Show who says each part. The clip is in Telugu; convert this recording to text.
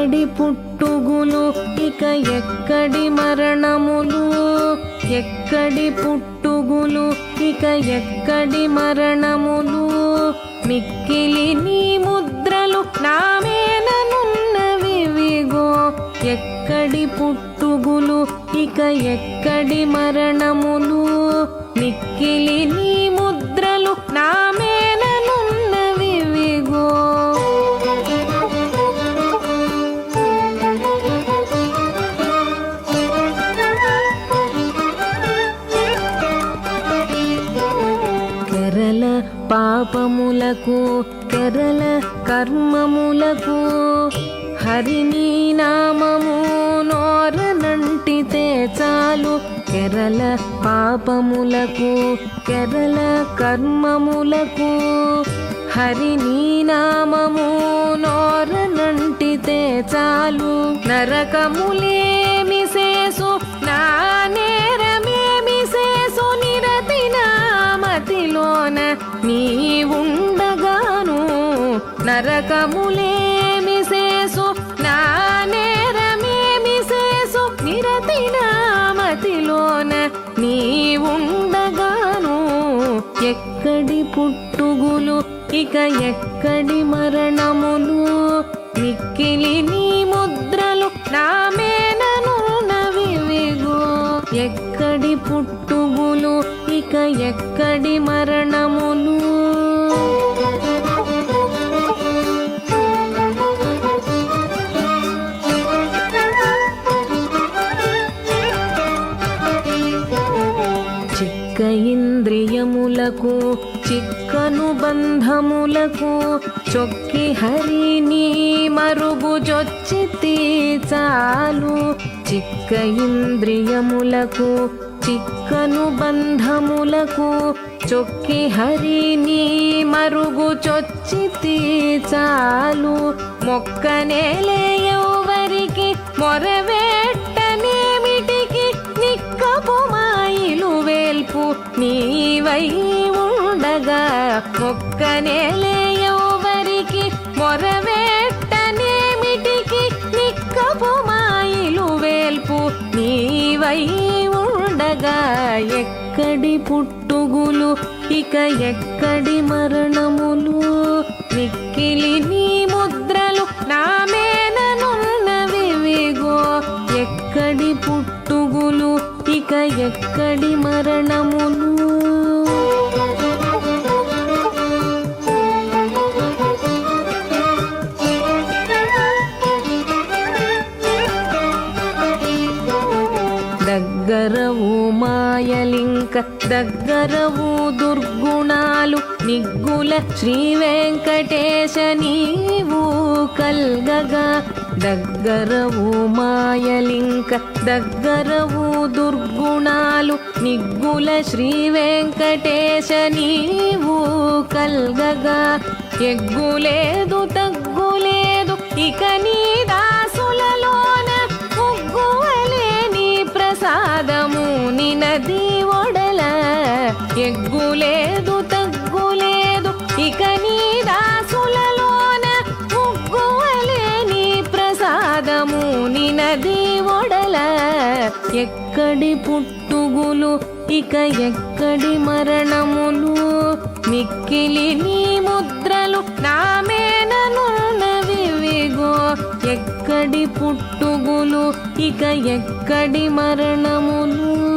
Speaker 1: ఎక్కడి పుట్టుగులు ఇక ఎక్కడి మరణములు? ఎక్కడి పుట్టుగులు ఇక ఎక్కడి మరణములు? మిక్కిలి నీ ముద్రలు నామేననున్నవిగో ఎక్కడి పుట్టుగులు ఇక ఎక్కడి మరణములు? మిక్కిలి నీ ముద్రలు నామే పాపములకు కెరల కర్మములకు హరిని నామము నోరనంటితే చాలు. కెరల పాపములకు కెరల కర్మములకు హరిని నామము నోరనంటితే చాలు. నరకములే నీ ఉండగాను నరకములేమి సేసు నా నేరమేమి సేసు నిరతి నామతిలోన నీ ఉండగాను ఎక్కడి పుట్టుగులు ఇక ఎక్కడి మరణములు? మిక్కిలి నీ ముద్రలు నామేనను నవివిగో. ఎక్కడి పుట్టుగులు ఇక ఎక్కడి మరణములు? చిక్క ఇంద్రియములకు చిక్కను బంధములకు చొక్కి హరిని మరుగు జొచ్చితి చాలు చిక్క ఇంద్రియములకు చిక్కను బంధములకు చొక్కి హరిని మరుగు చొచ్చితి చాలు. మొక్కనేలే ఎవరికి మొరవేట్టనేమిటికి నిక్కపు మాయిలు వేల్పు. నీవై ఉండగా మొక్కనేలే ఎక్కడి పుట్టుగులు ఇక ఎక్కడి మరణములు? మిక్కిలి నీ ముద్రలు నామేననున్నవివిగో ఎక్కడి పుట్టుగులు ఇక ఎక్కడి మరణములు? మాయలింక దగ్గరవు దుర్గుణాలు నిగ్గుల శ్రీ వెంకటేశ నీవు కల్గగా. దగ్గరవు మాయలింక దగ్గరవు దుర్గుణాలు నిగ్గుల శ్రీ వెంకటేశ నీవు కల్గగా. ఎగ్గులేదు తగ్గులేదు ఇక నీ దాసులలోన ముగ్గువలేని ప్రసాదము నినది ఎగ్గులేదు తగ్గులేదు ఇక నీ దాసులలోన ముగ్గువలే నీ ప్రసాదము నినది ఒడల. ఎక్కడి పుట్టుగులు ఇక ఎక్కడి మరణములు? మిక్కిలి నీ ముద్రలు నామేననున్నవిగో ఎక్కడి పుట్టుగులు ఇక ఎక్కడి మరణములు?